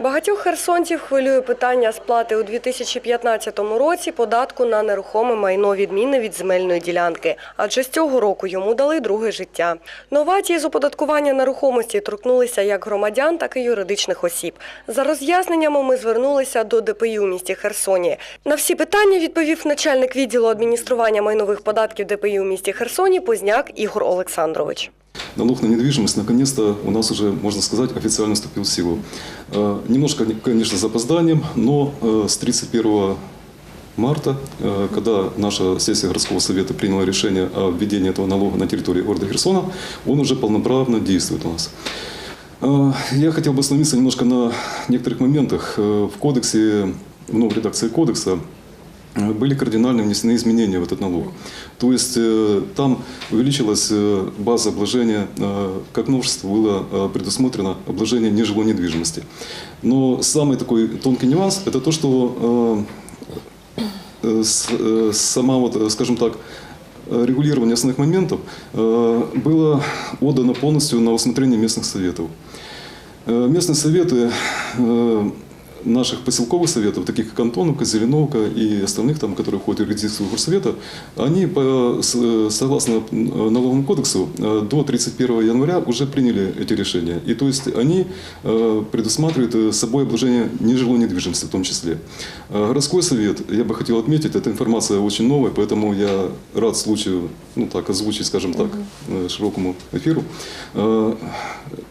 Багатьох херсонців хвилює питання сплати у 2015 році податку на нерухоме майно відмінне від земельної ділянки, адже з цього року йому дали друге життя. Новації з оподаткування нерухомості торкнулися як громадян, так і юридичних осіб. За роз'ясненнями ми звернулися до ДПІ у місті Херсоні. На всі питання відповів начальник відділу адміністрування майнових податків ДПІ у місті Херсоні Позняк Ігор Олександрович. Налог на недвижимость наконец-то у нас уже, можно сказать, официально вступил в силу. Э, Немножко, конечно, с запозданием, но э, с 31 марта, э, когда наша сессия городского совета приняла решение о введении этого налога на территории города Херсона, он уже полноправно действует у нас. Я хотел бы остановиться немножко на некоторых моментах. В кодексе, в новой редакции кодекса были кардинально внесены изменения в этот налог. То есть э, там увеличилась э, база обложения, э, как новшество было предусмотрено обложение нежилой недвижимости. Но самый такой тонкий нюанс – это то, что сама, вот, скажем так, регулирование основных моментов было отдано полностью на усмотрение местных советов. Местные советы наших поселковых советов, таких как Антоновка, Зеленовка и остальных, там, которые входят в юрисдикцию горсовета, они, по, согласно налоговому кодексу, э, до 31 января уже приняли эти решения. И то есть они э, предусматривают э, собой обложение нежилой недвижимости в том числе. Городской совет, я бы хотел отметить, эта информация очень новая, поэтому я рад случаю, ну так, озвучить, скажем так, широкому эфиру,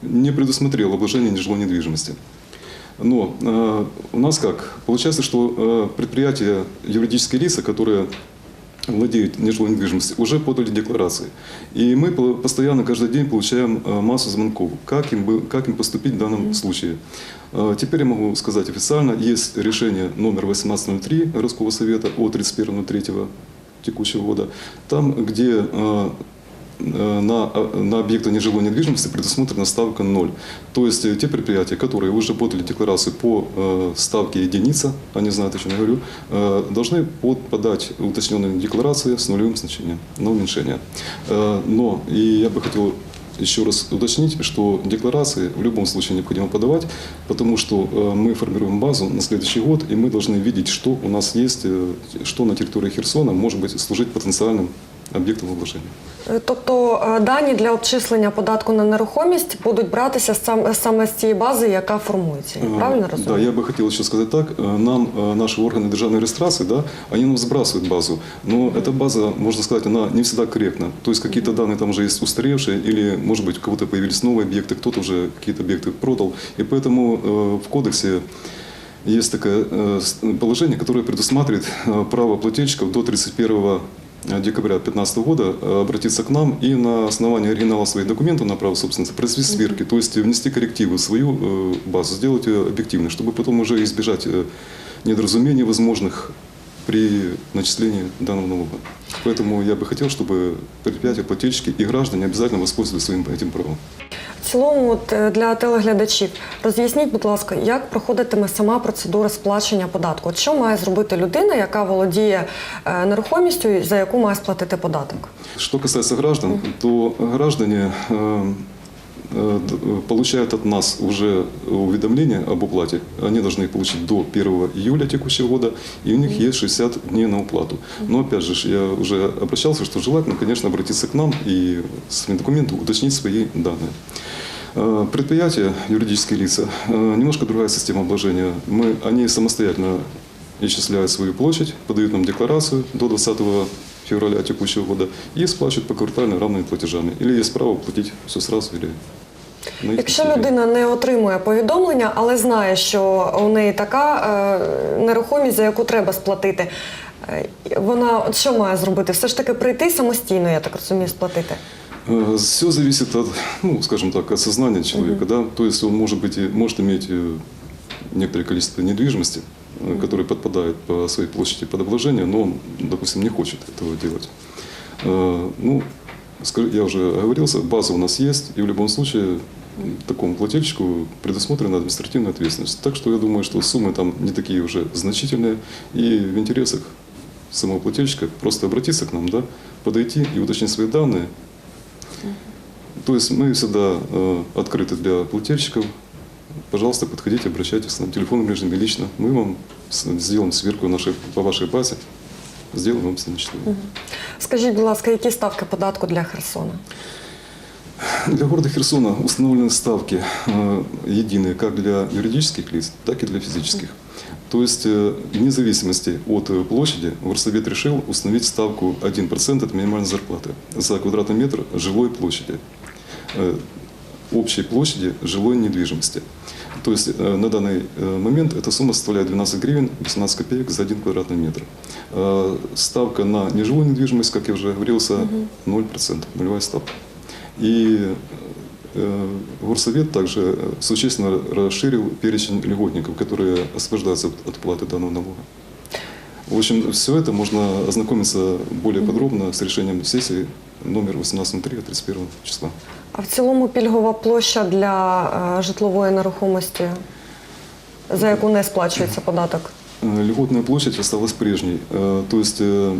не предусмотрел обложение нежилой недвижимости. Но э, у нас как? Получается, что э, предприятия, юридические лица, которые владеют нежилой недвижимостью, уже подали декларации. И мы по- постоянно, каждый день получаем э, массу звонков, как им, бы- как им поступить в данном случае. Э, Теперь я могу сказать официально, есть решение номер 1803 городского совета от 31.03 текущего года, там, где э, на, э, на объекты нежилой недвижимости предусмотрена ставка 0. То есть э, те предприятия, которые уже подали декларацию по э, ставке единица, они знают, о чем я говорю, э, должны под- подать уточненные декларации с нулевым значением на уменьшение. Э, но, и я бы хотел еще раз уточнить, что декларации в любом случае необходимо подавать, потому что э, мы формируем базу на следующий год, и мы должны видеть, что у нас есть, э, что на территории Херсона может быть служить потенциальным объектом вложения. Е, Тобто е, дані для обчислення податку на нерухомість будуть братися сам- саме з цієї бази, яка формується. Я Э, правильно розумію? Да, я бы хотел еще сказать так. Э, Нам э, наши органы державной регистрации, да, они нам сбрасывают базу. Но эта база, можно сказать, она не всегда корректна. То есть какие-то данные там уже есть устаревшие, или, может быть, у кого-то появились новые объекты, кто-то уже какие-то объекты продал. И поэтому э, в кодексе есть такое э, с- положение, которое предусматривает э, право плательщиков до 31 декабря 2015 года э, обратиться к нам и на основании оригинала своих документов на право собственности произвести сверки, то есть внести коррективы в свою э, базу, сделать ее объективной, чтобы потом уже избежать э, недоразумений возможных при начислении данного налога. Поэтому я бы хотел, чтобы предприятия, плательщики и граждане обязательно воспользовались своим этим правом. В цілому, от, е, для телеглядачів, роз'ясніть, будь ласка, як проходитиме сама процедура сплачення податку? От що має зробити людина, яка володіє е, нерухомістю, за яку має сплатити податок? Что касается граждан, то граждане э, э, д- э, получают от нас уже уведомление об уплате. Они должны их получить до 1 июля текущего года, и у них есть 60 дней на уплату. Но опять же, ж, я уже обращался, что желательно, конечно, обратиться к нам и с своим документом уточнить свои данные. Э, Предприятия, юридические лица, э, немножко другая система обложения. Мы, они самостоятельно исчисляют свою площадь, подают нам декларацию до 20 февраля текущего года и сплачивают поквартально равными платежами. Или есть право платить все сразу, или на их Якщо усмотрение. людина не отримує повідомлення, але знає, що у неї така е, нерухомість, за яку треба сплатити, е, вона от що має зробити? Все ж таки прийти самостійно, я так розумію, сплатити. Все зависит от, ну, скажем так, от сознания человека, да. То есть он может быть, может иметь э, некоторое количество недвижимости, э, которое подпадает по своей площади под обложение, но он, допустим, не хочет этого делать. Э, Ну, я уже оговорился, база у нас есть, и в любом случае такому плательщику предусмотрена административная ответственность. Так что я думаю, что суммы там не такие уже значительные, и в интересах самого плательщика просто обратиться к нам, да, подойти и уточнить свои данные, то есть мы всегда э, открыты для плательщиков, пожалуйста, подходите, обращайтесь нам в телефонном режиме лично. Мы вам сделаем сверку нашей, по вашей базе, сделаем вам замечательно. Скажіть, будь ласка, які ставки податку для Херсона? Для города Херсона установлены ставки э, единые как для юридических лиц, так и для физических. То есть, э, вне зависимости от э, площади, Горсовет решил установить ставку 1% от минимальной зарплаты за квадратный метр жилой площади, общей площади жилой недвижимости. То есть э, на данный э, момент эта сумма составляет 12 гривен 18 копеек за 1 квадратный метр. Э, Ставка на нежилую недвижимость, как я уже говорился, 0%, нулевая ставка. И э, Горсовет также э, существенно расширил перечень льготников, которые освобождаются от от платы данного налога. В общем, все это можно ознакомиться более подробно с решением сессии номер 1803 от 31 числа. А в цілому пільгова площа для е, житлової нерухомості, за яку не сплачується податок? Э, Льготная площадь осталась прежней. Э, То есть э,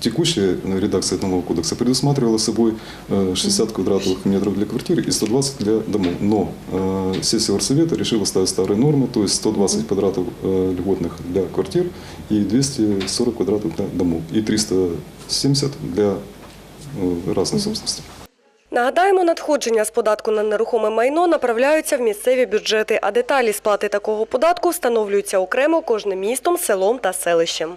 текущая э, редакция налогового кодекса предусматривала собой э, 60 квадратных метров для квартиры и 120 для домов. Но э, сессия Горсовета решила ставить старые нормы, то есть 120 квадратов э, льготных для квартир и 240 квадратов для домов. И 370 для э, собственностей. Нагадаємо, надходження з податку на нерухоме майно направляються в місцеві бюджети, а деталі сплати такого податку встановлюються окремо кожним містом, селом та селищем.